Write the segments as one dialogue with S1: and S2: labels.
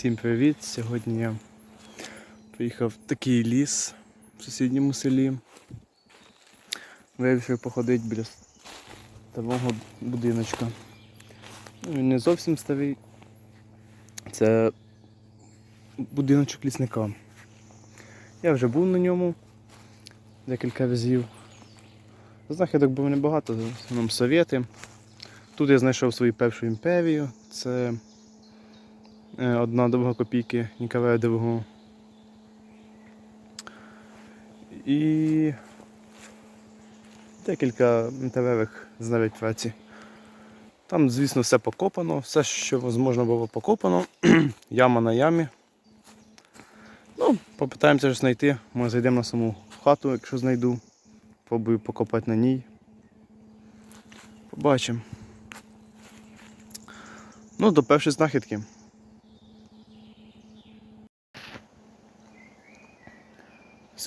S1: Всім привіт! Сьогодні я приїхав в такий ліс в сусідньому селі. Вирішив походити біля старого будиночка. Ну, Він не зовсім старий. Це будиночок лісника. Я вже був на ньому декілька разів. Знахідок було небагато, основному совєти. Тут я знайшов свою першу імперію. Це одна довга копійки II. І декілька металевих знарядь праці. Там, звісно, все покопано, все, що можна було покопано. Яма на ямі. Ну, попитаємося щось знайти. Може зайдемо на саму хату, якщо знайду. Пробую покопати на ній. Побачимо. Ну, до першої знахідки.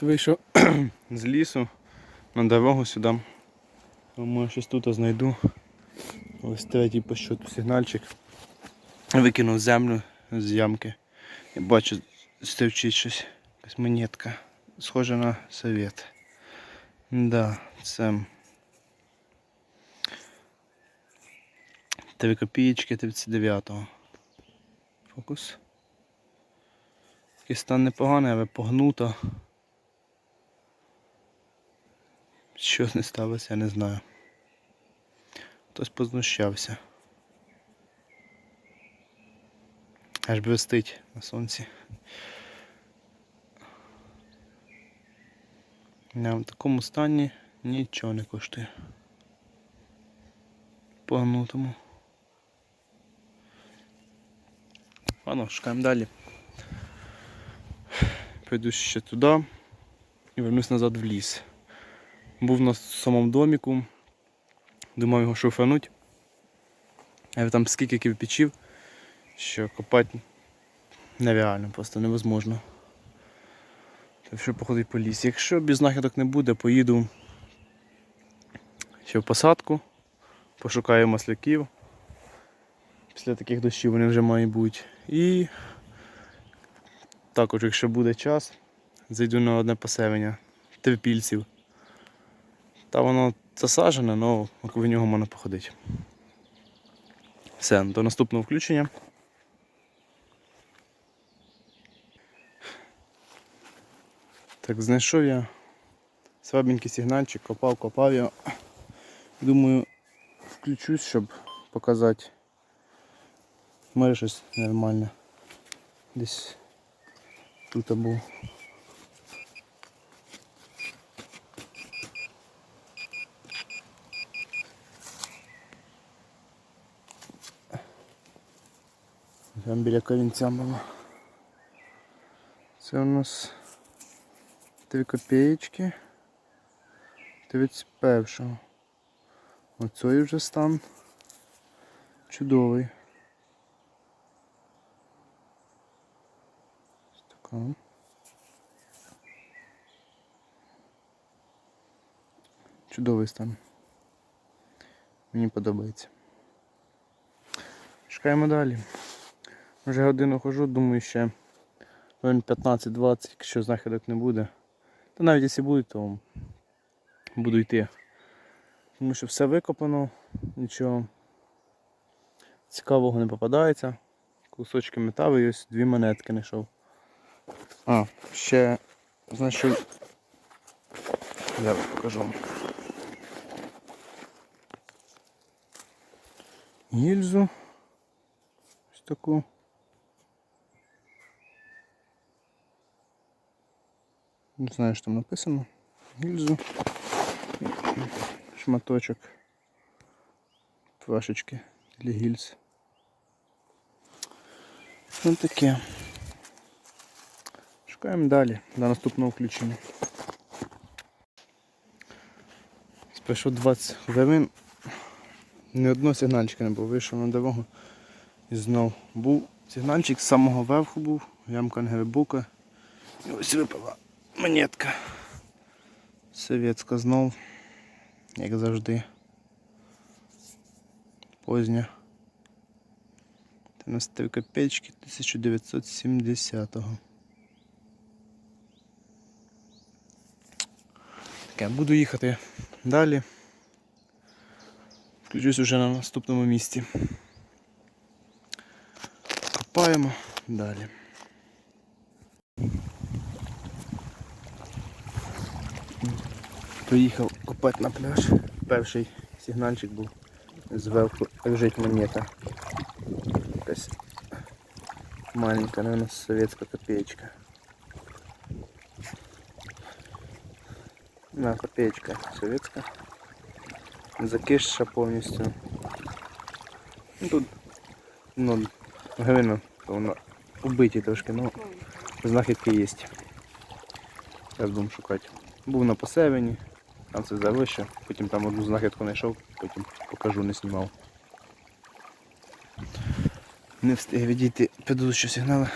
S1: Вийшов з лісу на дорогу сюди. Думаю, щось тут знайду. Ось третій по щоту сигнальчик. Викинув землю з ямки. І бачу, стевчить щось. Якась монетка. Схожа на совет. Да, це 3 копієчки 39-го. Фокус. Такий стан непоганий, але погнуто. Що не сталося, я не знаю. Хтось познущався. Аж блистить на сонці. Не, в такому стані нічого не коштує. Погнутому. Ладно, шукаємо далі. Пойду ще туди і вернусь назад в ліс. Був на самому доміку. Думав його шуфануть. А там скільки кирпичів, що копати нереально, просто невозможно. Так що походить по лісі. Якщо без знахідок не буде, поїду ще в посадку, пошукаю масляків. Після таких дощів вони вже мають бути. І також, якщо буде час, зайду на одне поселення терпільців. Та воно засаджене, але в нього можна походити. Все, до наступного включення. Так, знайшов я слабенький сигнальчик, копав, копав його. Думаю, включусь, щоб показати. Може щось нормальне. Десь тут був. Там біля корінця було. Це у нас 3 копеечки 31-го. Оцей вже стан чудовий. Ось така. Чудовий стан. Мені подобається. Шукаємо далі. Вже годину хожу, думаю, ще 15-20, якщо знахідок не буде. Та навіть якщо буде, то буду йти. Тому що все викопано, нічого цікавого не попадається. Кусочки металу і ось дві монетки знайшов. А, ще знайшов. Я вам покажу. Гільзу. Ось таку. Не знаю, що там написано. Гільзу. Шматочок. Плашечки для гільз. Ну таке. Шукаємо далі до наступного включення. Пройшло 20 хвилин. Ні одного сигнальчика не було. Вийшов на дорогу і знов був сигнальчик з самого верху був, ямка не глибока. І ось випала монетка. Совєтська знов, як завжди. Позня. 13 копеечки 1970-го. Таке, буду їхати далі. Включусь уже на наступному місці. Копаємо далі. Приїхав копати на пляж. Перший сигнальчик був. Зверху лежить монета. Якась маленька, наверное, советська копеечка. На, копеечка советська. Закисша повністю. Ну, тут ну, гривно, то воно убиті трошки, ну знахідки є. Зараз будемо шукати. Був на посевені, там це завище, потім там одну знахідку знайшов, потім покажу, не знімав. Не встиг відійти предыдущого сигналу.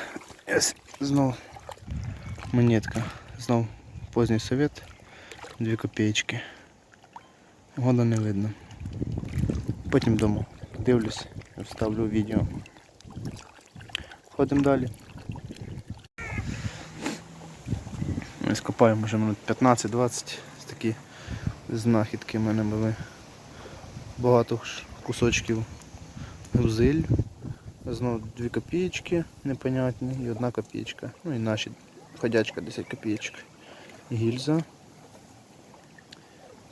S1: Ес, Знов монетка. Знов поздній совет. Дві копеечки. Года не видно. Потім вдома дивлюсь, вставлю відео. Ходимо далі. Ось копаємо вже минут 15-20. Ось такі знахідки в мене були. Багато кусочків грузиль. Знову дві копієчки непонятні і одна копієчка. Ну і наші ходячка 10 копієчок. Гільза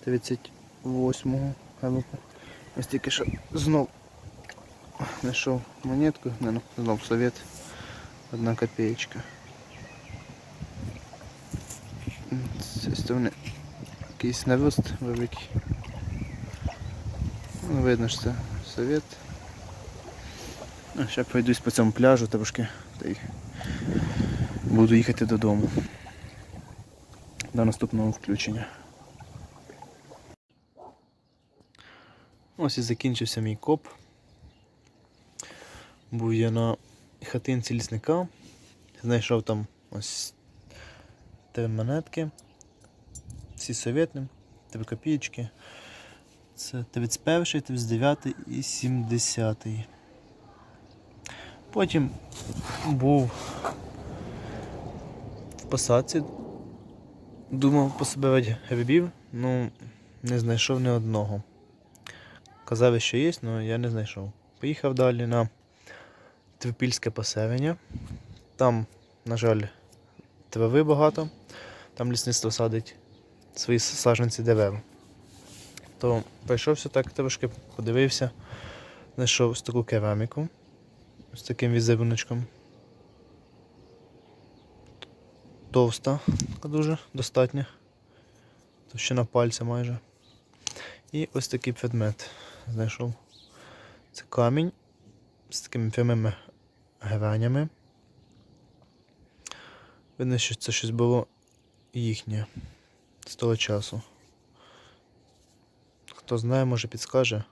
S1: 38-го галупу. Ось тільки що знов знайшов монетку, ну, знов совет. Одна копієчка. З цієї якийсь навіст великий. Ну, видно, що це совет. Ще пройдусь по цьому пляжу трошки та й буду їхати додому. До наступного включення. Ось і закінчився мій коп. Був я на хатинці лісника. Знайшов там ось три монетки. Всі совєтні, три копійки. Це 31, 39 і 70. Потім був в посадці, думав пособирати грибів, ну не знайшов ні одного. Казали, що є, але я не знайшов. Поїхав далі на Трипільське поселення. Там, на жаль, трави багато, там лісництво садить свої саджанці дерев. То прийшовся так трошки, подивився, знайшов ось таку кераміку з таким візеруночком. Товста, така дуже достатня. Товщина пальця майже. І ось такий предмет знайшов. Це камінь з такими прямими гранями. Видно, що це щось було їхнє з того часу. Хто знає, може підскаже.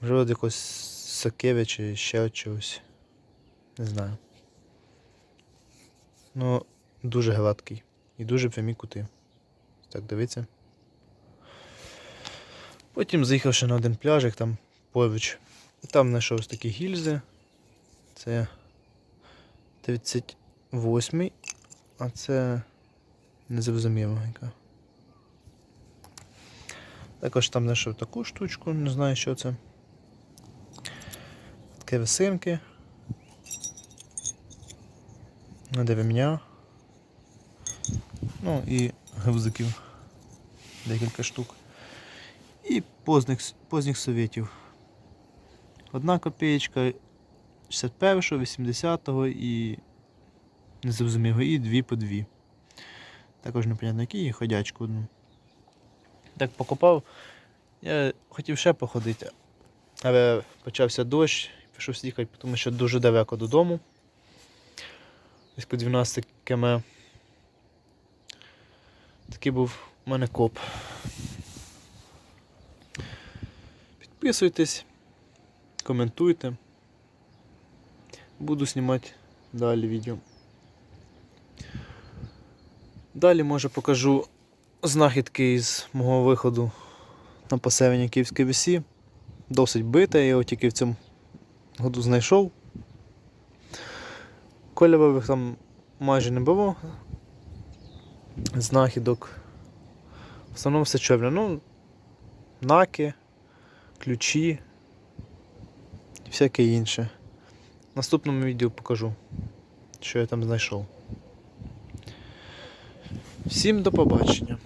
S1: Можливо, від якогось сокиви чи ще чогось. Не знаю. Ну, дуже гладкий і дуже прямі кути. Так, дивіться. Потім заїхав ще на один пляжик там поруч. І там знайшов ось такі гільзи. Це 38 а це незрозуміло яка. Також там знайшов таку штучку, не знаю що це. Такі висинки. Де ремня. Ну і гвоздиків. Декілька штук. І поздних, поздніх совєтів. Одна копієчка 61-го, 80-го і незрозуміло, і дві по дві. Також непонятно які, і ходячку одну. Так покопав. Я хотів ще походити, але почався дощ, пішов їхати, тому що дуже далеко додому. Близько 12 км. Такий був у мене коп. Підписуйтесь, коментуйте. Буду знімати далі відео. Далі може покажу знахідки із мого виходу на поселення Київської весі. Досить бите, я його тільки в цьому году знайшов.
S2: Кольових там майже не було. Знахідок. В основному все чорне. Ну, наки, ключі і всяке інше. В наступному відео покажу, що я там знайшов. Всім до побачення.